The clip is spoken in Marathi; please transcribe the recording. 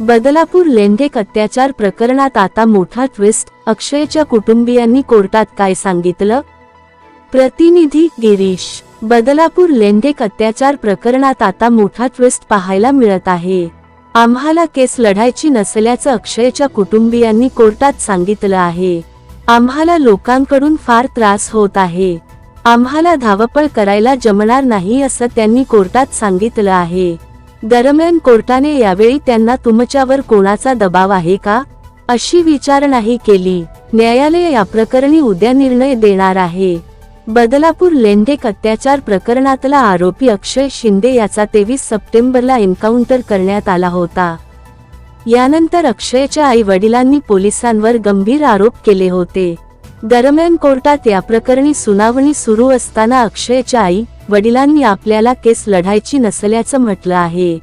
बदलापूर लेंढेक अत्याचार प्रकरणात आता मोठा ट्विस्ट अक्षयच्या कुटुंबियांनी कोर्टात काय सांगितलं? प्रतिनिधी गिरीश बदलापूर लेंढेक अत्याचार प्रकरणात आता मोठा ट्विस्ट पाहायला मिळत आहे. आम्हाला केस लढायची नसल्याचं अक्षयच्या कुटुंबियांनी कोर्टात सांगितलं आहे. आम्हाला लोकांकडून फार त्रास होत आहे. आम्हाला धावपळ करायला जमणार नाही असं त्यांनी कोर्टात सांगितलं आहे. दरम्यान कोर्टाने यावेळी त्यांना तुमच्यावर कोणाचा दबाव आहे का अशी विचारणाही केली. न्यायालय या प्रकरणी उद्या निर्णय देणार आहे. बदलापूर लेंढेक अत्याचार प्रकरणातला आरोपी अक्षय शिंदे याचा तेवीस सप्टेंबरला एन्काउंटर करण्यात आला होता. यानंतर अक्षयच्या आई वडिलांनी पोलिसांवर गंभीर आरोप केले होते. दरम्यान कोर्टात या प्रकरणी सुनावणी सुरू असताना अक्षयच्या आई वडिलांनी आपल्याला केस लढायची नसल्याचं म्हटलं आहे.